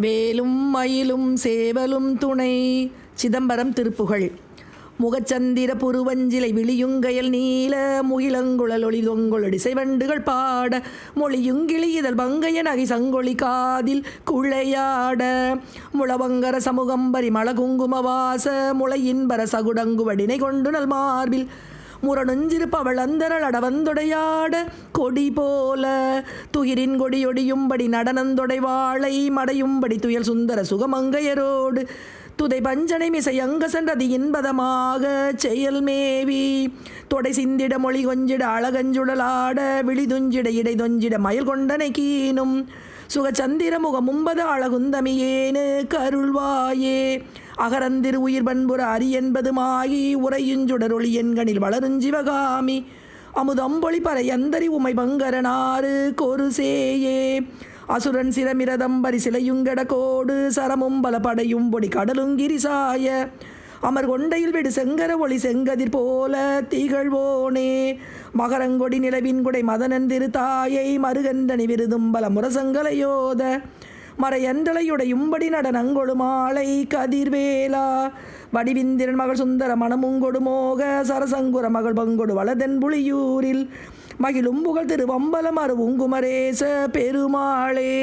வேலும் மயிலும் சேவலும் துணை. சிதம்பரம் திருப்புகழ். முகச்சந்திர புருவஞ்சிலை விழியுங்கயல் நீல முகிலங்குழல் ஒளி செவண்டுகள் பாட மொழியுங்கிளி இதழ் பங்கைய நகை சங்கொளி காதில் குழையாட. முளவங்கர சமூகம்பரி மலகுங்குமவாச முளையின்பர சகுடங்குவடினை கொண்டு நல் மார்பில் முரணுஞ்சிருப்பவள் அந்தரள் அடவந்தொடையாட கொடி போல. துகிரின் கொடியொடியும்படி நடனந்தொடை வாழை மடையும்படி துயல் சுந்தர சுகமங்கையரோடு. துதை பஞ்சனை மிசை அங்க சென்றது இன்பதமாக செயல் மேவி. தொடை சிந்திட மொழி கொஞ்சிட அழகஞ்சுடலாட விழிதுஞ்சிட இடைதொஞ்சிட இடை தொஞ்சிட மயில் கொண்டனை கீனும். சுகச்சந்திர முகமும்பது அழகுந்தமியேனு கருள்வாயே. அகரந்திரு உயிர் பண்புற அரி என்பதுமாகி உரையுஞ்சுடரொளி எண்கணில் வளருஞ்சிவகாமி அமுதம்பொழி பறை உமை பங்கரனாறு கொருசேயே. அசுரன் சிரமிரதம்பரி சிலையுங்கட கோடு சரமும் பல படையும் பொடி கடலுங்கிரிசாய அமர் கொண்டையில் விடு செங்கர ஒளி செங்கதிர் போல திகழ்வோனே மகரங்கொடி நிலவின் குடை மதனன் திருத்தாயை மருகந்தனி விருதும் பல முரசங்களையோத. மறையன்றலையுடையும்படி நடனங்கொடு மாலை கதிர்வேலா வடிவிந்திரன் மகள் சுந்தர மனமுங்கொடு மோக சரசங்குர மகள் பங்கொடு வளதென் புலியூரில். மகிழும் புகழ் திருவம்பலம் அருவுங்குமரேச பெருமாளே.